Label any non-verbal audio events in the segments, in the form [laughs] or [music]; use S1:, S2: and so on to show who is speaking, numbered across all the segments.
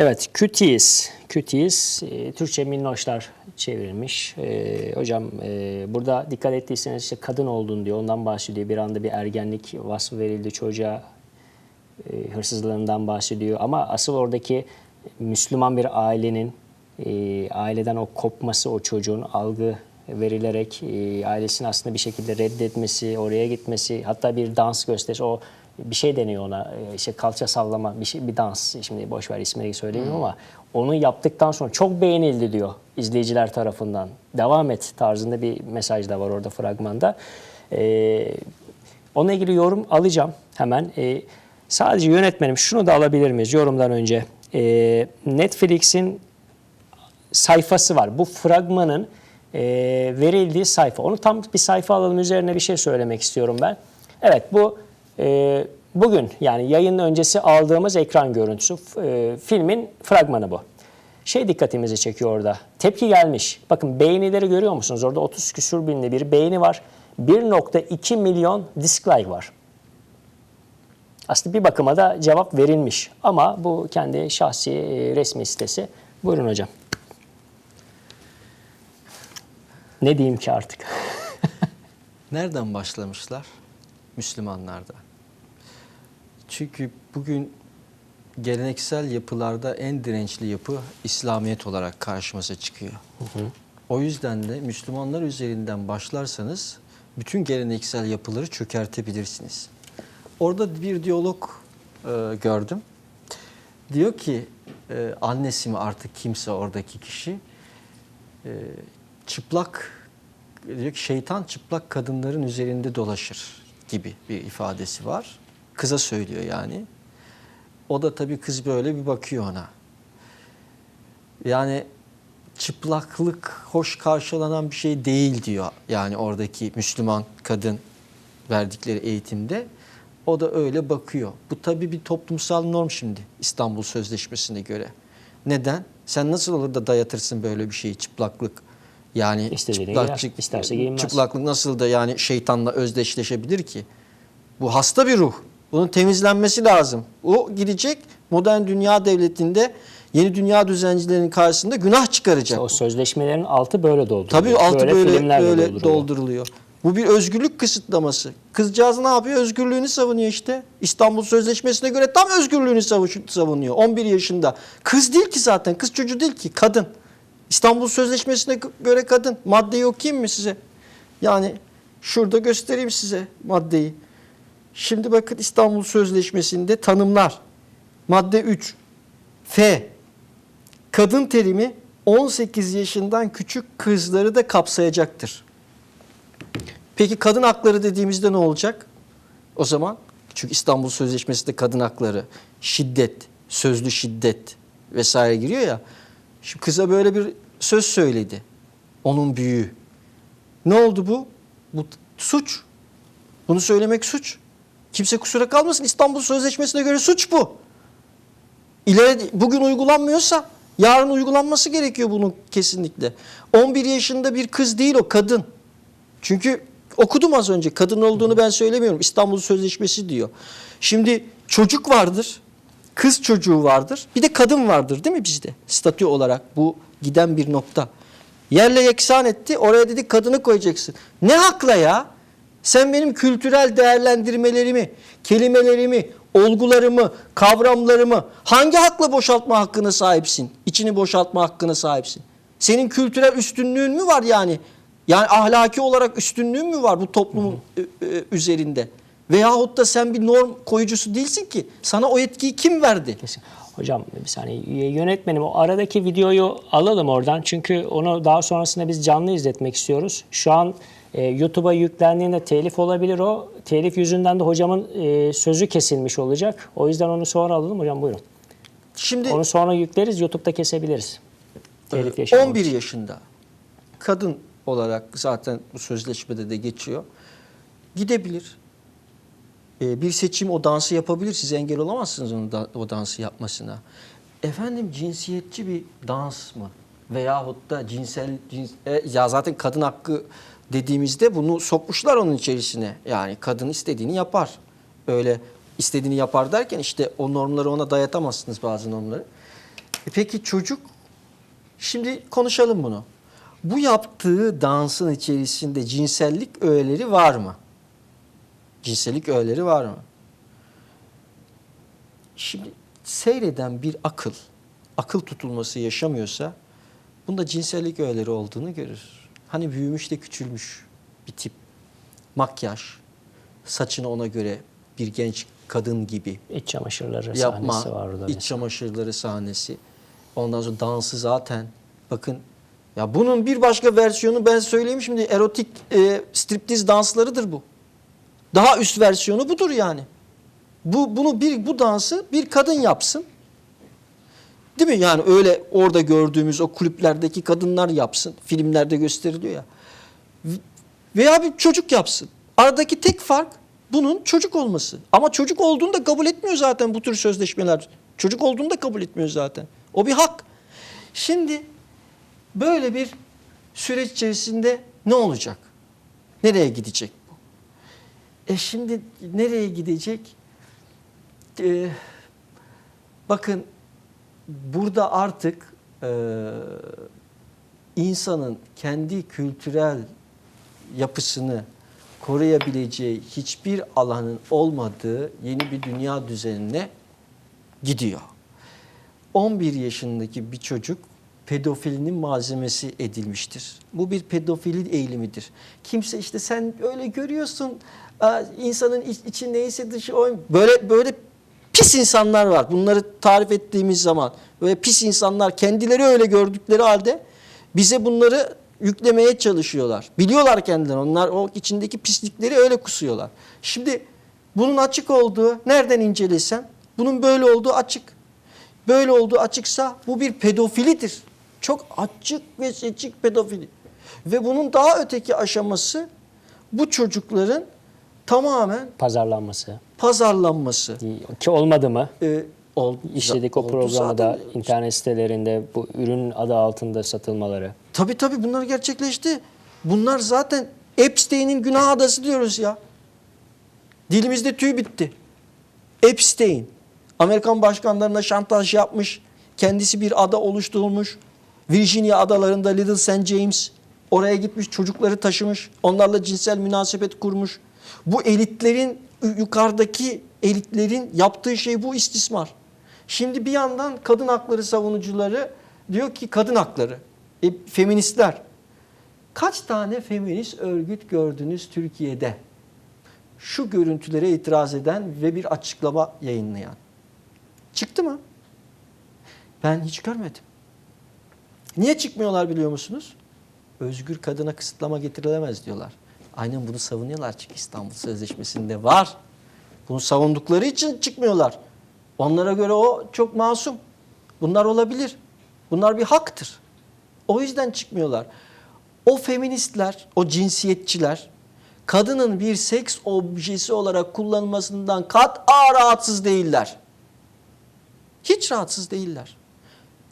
S1: Evet, Kütis. Kütis, e, Türkçe minnoşlar çevrilmiş. E, hocam e, burada dikkat ettiyseniz işte kadın olduğunu diyor, ondan bahsediyor. Bir anda bir ergenlik vasfı verildi çocuğa, e, hırsızlığından bahsediyor. Ama asıl oradaki Müslüman bir ailenin, e, aileden o kopması, o çocuğun algı verilerek e, ailesini aslında bir şekilde reddetmesi, oraya gitmesi, hatta bir dans gösterisi, o bir şey deniyor ona, e, işte kalça sallama, bir şey, bir dans. Şimdi boş ver ismini söyleyeyim ama onu yaptıktan sonra çok beğenildi diyor izleyiciler tarafından. Devam et tarzında bir mesaj da var orada fragmanda. E, Onunla ilgili yorum alacağım hemen. Ee, sadece yönetmenim şunu da alabilir miyiz yorumdan önce? Ee, Netflix'in sayfası var. Bu fragmanın e, verildiği sayfa. Onu tam bir sayfa alalım üzerine bir şey söylemek istiyorum ben. Evet bu e, bugün yani yayın öncesi aldığımız ekran görüntüsü. E, filmin fragmanı bu. Şey dikkatimizi çekiyor orada. Tepki gelmiş. Bakın beğenileri görüyor musunuz? Orada 30 küsür binli bir beğeni var. 1.2 milyon dislike var. Aslında bir bakıma da cevap verilmiş. Ama bu kendi şahsi e, resmi sitesi. Buyurun hocam. Ne diyeyim ki artık? [laughs]
S2: Nereden başlamışlar? Müslümanlardan. Çünkü bugün geleneksel yapılarda en dirençli yapı İslamiyet olarak karşımıza çıkıyor. O yüzden de Müslümanlar üzerinden başlarsanız bütün geleneksel yapıları çökertebilirsiniz. Orada bir diyalog e, gördüm. Diyor ki e, annesi mi artık kimse oradaki kişi e, çıplak diyor ki şeytan çıplak kadınların üzerinde dolaşır gibi bir ifadesi var. Kıza söylüyor yani. O da tabii kız böyle bir bakıyor ona. Yani çıplaklık hoş karşılanan bir şey değil diyor. Yani oradaki Müslüman kadın verdikleri eğitimde. O da öyle bakıyor. Bu tabii bir toplumsal norm şimdi İstanbul Sözleşmesi'ne göre. Neden? Sen nasıl olur da dayatırsın böyle bir şeyi çıplaklık? Yani
S1: İstediğini giyer,
S2: çıplaklık,
S1: isterse giyinmez.
S2: çıplaklık nasıl da yani şeytanla özdeşleşebilir ki? Bu hasta bir ruh. Bunun temizlenmesi lazım. O gidecek modern dünya devletinde yeni dünya düzencilerinin karşısında günah çıkaracak.
S1: O sözleşmelerin altı böyle dolduruluyor.
S2: Tabii altı böyle
S1: filmlerle
S2: böyle
S1: dolduruluyor.
S2: dolduruluyor. Bu bir özgürlük kısıtlaması. Kızcağız ne yapıyor? Özgürlüğünü savunuyor işte. İstanbul Sözleşmesi'ne göre tam özgürlüğünü savu- savunuyor. 11 yaşında. Kız değil ki zaten. Kız çocuğu değil ki. Kadın. İstanbul Sözleşmesi'ne göre kadın. Maddeyi okuyayım mı size? Yani şurada göstereyim size maddeyi. Şimdi bakın İstanbul Sözleşmesi'nde tanımlar. Madde 3. F. Kadın terimi 18 yaşından küçük kızları da kapsayacaktır. Peki kadın hakları dediğimizde ne olacak? O zaman çünkü İstanbul Sözleşmesi'nde kadın hakları, şiddet, sözlü şiddet vesaire giriyor ya. Şimdi kıza böyle bir söz söyledi. Onun büyüğü. Ne oldu bu? Bu suç. Bunu söylemek suç. Kimse kusura kalmasın. İstanbul Sözleşmesi'ne göre suç bu. İleri bugün uygulanmıyorsa yarın uygulanması gerekiyor bunun kesinlikle. 11 yaşında bir kız değil o kadın. Çünkü okudum az önce kadın olduğunu ben söylemiyorum. İstanbul Sözleşmesi diyor. Şimdi çocuk vardır. Kız çocuğu vardır. Bir de kadın vardır değil mi bizde? Statü olarak bu giden bir nokta. Yerle yeksan etti. Oraya dedi kadını koyacaksın. Ne hakla ya? Sen benim kültürel değerlendirmelerimi, kelimelerimi, olgularımı, kavramlarımı hangi hakla boşaltma hakkına sahipsin? İçini boşaltma hakkına sahipsin. Senin kültürel üstünlüğün mü var yani? Yani ahlaki olarak üstünlüğün mü var bu toplumun e, e, üzerinde? Veyahut da sen bir norm koyucusu değilsin ki. Sana o yetkiyi kim verdi?
S1: Kesin. Hocam bir saniye yönetmenim o aradaki videoyu alalım oradan çünkü onu daha sonrasında biz canlı izletmek istiyoruz. Şu an e, YouTube'a yüklendiğinde telif olabilir o. Telif yüzünden de hocamın e, sözü kesilmiş olacak. O yüzden onu sonra alalım hocam buyurun.
S2: Şimdi
S1: Onu sonra yükleriz YouTube'da kesebiliriz. Telif
S2: Ee,
S1: yaşamamak
S2: 11
S1: için.
S2: yaşında kadın olarak zaten bu sözleşmede de geçiyor. Gidebilir. Ee, bir seçim o dansı yapabilir. Siz engel olamazsınız onun da, o dansı yapmasına. Efendim cinsiyetçi bir dans mı? Veyahut da cinsel cins, e, ya zaten kadın hakkı dediğimizde bunu sokmuşlar onun içerisine. Yani kadın istediğini yapar. Öyle istediğini yapar derken işte o normları ona dayatamazsınız bazı normları. E peki çocuk şimdi konuşalım bunu. Bu yaptığı dansın içerisinde cinsellik öğeleri var mı? Cinsellik öğeleri var mı? Şimdi seyreden bir akıl, akıl tutulması yaşamıyorsa bunda cinsellik öğeleri olduğunu görür. Hani büyümüş de küçülmüş bir tip. Makyaj, saçını ona göre bir genç kadın gibi
S1: İç çamaşırları
S2: yapma,
S1: sahnesi var orada.
S2: iç
S1: mesela.
S2: çamaşırları sahnesi. Ondan sonra dansı zaten. Bakın ya bunun bir başka versiyonu ben söyleyeyim şimdi erotik e, striptiz danslarıdır bu. Daha üst versiyonu budur yani. Bu bunu bir bu dansı bir kadın yapsın. Değil mi? Yani öyle orada gördüğümüz o kulüplerdeki kadınlar yapsın. Filmlerde gösteriliyor ya. Veya bir çocuk yapsın. Aradaki tek fark bunun çocuk olması. Ama çocuk olduğunu da kabul etmiyor zaten bu tür sözleşmeler. Çocuk olduğunu da kabul etmiyor zaten. O bir hak. Şimdi böyle bir süreç içerisinde ne olacak? Nereye gidecek bu? E şimdi nereye gidecek? Ee, bakın burada artık e, insanın kendi kültürel yapısını koruyabileceği hiçbir alanın olmadığı yeni bir dünya düzenine gidiyor. 11 yaşındaki bir çocuk pedofilinin malzemesi edilmiştir. Bu bir pedofili eğilimidir. Kimse işte sen öyle görüyorsun insanın iç- içi neyse dışı o böyle böyle pis insanlar var. Bunları tarif ettiğimiz zaman böyle pis insanlar kendileri öyle gördükleri halde bize bunları yüklemeye çalışıyorlar. Biliyorlar kendileri. Onlar o içindeki pislikleri öyle kusuyorlar. Şimdi bunun açık olduğu nereden incelesem bunun böyle olduğu açık. Böyle olduğu açıksa bu bir pedofilidir. Çok açık ve seçik pedofili. Ve bunun daha öteki aşaması bu çocukların tamamen
S1: Pazarlanması.
S2: Pazarlanması.
S1: Ki olmadı mı?
S2: Ee, ol-
S1: İşledik o programı da internet sitelerinde bu ürün adı altında satılmaları.
S2: Tabii tabii bunlar gerçekleşti. Bunlar zaten Epstein'in günah adası diyoruz ya. Dilimizde tüy bitti. Epstein. Amerikan başkanlarına şantaj yapmış. Kendisi bir ada oluşturmuş. Virginia adalarında Little St. James. Oraya gitmiş çocukları taşımış. Onlarla cinsel münasebet kurmuş. Bu elitlerin yukarıdaki elitlerin yaptığı şey bu istismar. Şimdi bir yandan kadın hakları savunucuları diyor ki kadın hakları. E, feministler. Kaç tane feminist örgüt gördünüz Türkiye'de? Şu görüntülere itiraz eden ve bir açıklama yayınlayan. Çıktı mı? Ben hiç görmedim. Niye çıkmıyorlar biliyor musunuz? Özgür kadına kısıtlama getirilemez diyorlar. Aynen bunu savunuyorlar çünkü İstanbul Sözleşmesi'nde var. Bunu savundukları için çıkmıyorlar. Onlara göre o çok masum. Bunlar olabilir. Bunlar bir haktır. O yüzden çıkmıyorlar. O feministler, o cinsiyetçiler kadının bir seks objesi olarak kullanılmasından kat'a rahatsız değiller. Hiç rahatsız değiller.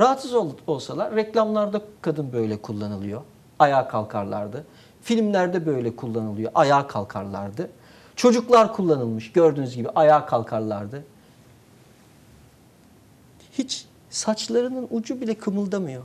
S2: Rahatsız ol- olsalar reklamlarda kadın böyle kullanılıyor. Ayağa kalkarlardı. Filmlerde böyle kullanılıyor. Ayağa kalkarlardı. Çocuklar kullanılmış gördüğünüz gibi ayağa kalkarlardı. Hiç saçlarının ucu bile kımıldamıyor.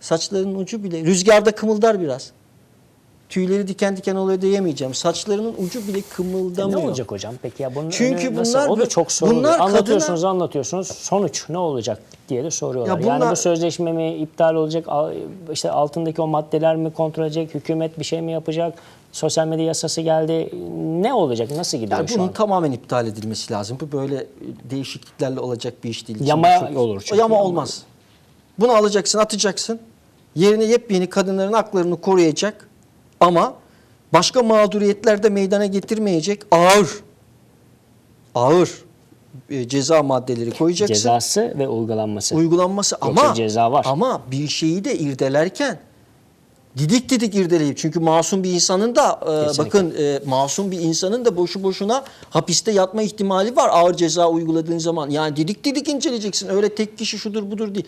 S2: Saçlarının ucu bile rüzgarda kımıldar biraz. Tüyleri diken diken oluyor diyemeyeceğim. Saçlarının ucu bile
S1: E
S2: kımıldamıyor.
S1: ne olacak hocam? Peki ya bunun
S2: Çünkü
S1: önü nasıl?
S2: bunlar
S1: o da çok soruluyor.
S2: bunlar
S1: Anlatıyorsunuz,
S2: kadına-
S1: anlatıyorsunuz. Sonuç ne olacak diye de soruyorlar.
S2: Ya
S1: Yani
S2: bunlar-
S1: bu sözleşme mi iptal olacak? İşte altındaki o maddeler mi kontrol edecek? Hükümet bir şey mi yapacak? Sosyal medya yasası geldi. Ne olacak? Nasıl gidiyor
S2: Yani
S1: şu
S2: bunun
S1: an?
S2: tamamen iptal edilmesi lazım. Bu böyle değişikliklerle olacak bir iş değil.
S1: Yama
S2: çok-
S1: olur çünkü.
S2: Yama olmaz. Bunu alacaksın, atacaksın. Yerine yepyeni kadınların haklarını koruyacak ama başka mağduriyetler de meydana getirmeyecek ağır ağır e, ceza maddeleri koyacaksın.
S1: Cezası ve uygulanması.
S2: uygulanması
S1: Yoksa
S2: ama
S1: ceza var.
S2: ama bir şeyi de irdelerken didik didik irdeleyip çünkü masum bir insanın da e, bakın e, masum bir insanın da boşu boşuna hapiste yatma ihtimali var ağır ceza uyguladığın zaman. Yani didik didik inceleyeceksin. Öyle tek kişi şudur budur değil.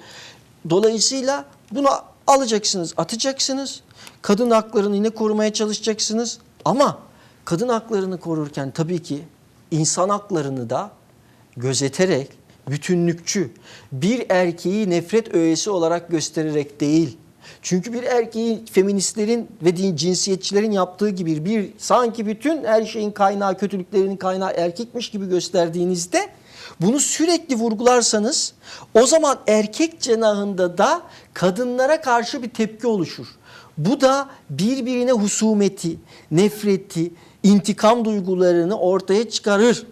S2: Dolayısıyla bunu alacaksınız, atacaksınız. Kadın haklarını yine korumaya çalışacaksınız. Ama kadın haklarını korurken tabii ki insan haklarını da gözeterek bütünlükçü, bir erkeği nefret öğesi olarak göstererek değil. Çünkü bir erkeği feministlerin ve din cinsiyetçilerin yaptığı gibi bir sanki bütün her şeyin kaynağı, kötülüklerinin kaynağı erkekmiş gibi gösterdiğinizde bunu sürekli vurgularsanız o zaman erkek cenahında da kadınlara karşı bir tepki oluşur. Bu da birbirine husumeti, nefreti, intikam duygularını ortaya çıkarır.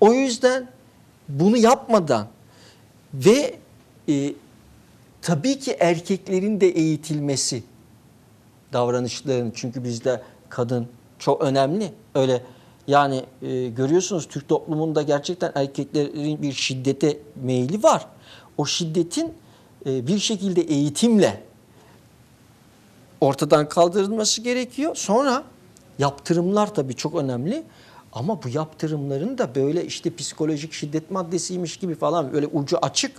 S2: O yüzden bunu yapmadan ve e, tabii ki erkeklerin de eğitilmesi davranışların çünkü bizde kadın çok önemli. Öyle yani e, görüyorsunuz Türk toplumunda gerçekten erkeklerin bir şiddete meyli var. O şiddetin e, bir şekilde eğitimle ortadan kaldırılması gerekiyor. Sonra yaptırımlar tabii çok önemli. Ama bu yaptırımların da böyle işte psikolojik şiddet maddesiymiş gibi falan böyle ucu açık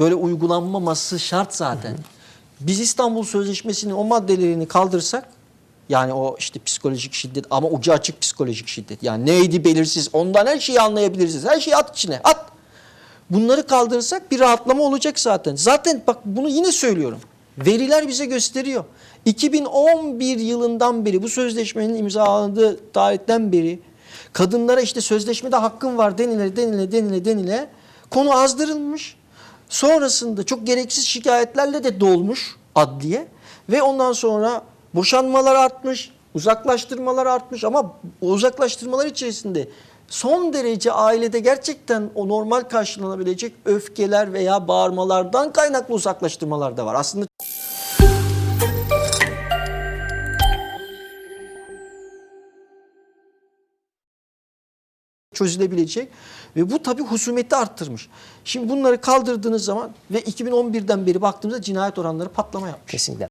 S2: böyle uygulanmaması şart zaten. Biz İstanbul Sözleşmesi'nin o maddelerini kaldırsak yani o işte psikolojik şiddet ama ucu açık psikolojik şiddet. Yani neydi belirsiz ondan her şeyi anlayabilirsiniz. Her şeyi at içine at. Bunları kaldırırsak bir rahatlama olacak zaten. Zaten bak bunu yine söylüyorum. Veriler bize gösteriyor. 2011 yılından beri bu sözleşmenin imzalandığı tarihten beri kadınlara işte sözleşmede hakkın var denile denile denile denile konu azdırılmış. Sonrasında çok gereksiz şikayetlerle de dolmuş adliye ve ondan sonra boşanmalar artmış, uzaklaştırmalar artmış ama uzaklaştırmalar içerisinde son derece ailede gerçekten o normal karşılanabilecek öfkeler veya bağırmalardan kaynaklı uzaklaştırmalar da var. Aslında çözülebilecek ve bu tabii husumeti arttırmış. Şimdi bunları kaldırdığınız zaman ve 2011'den beri baktığımızda cinayet oranları patlama yapmış.
S1: Kesinlikle.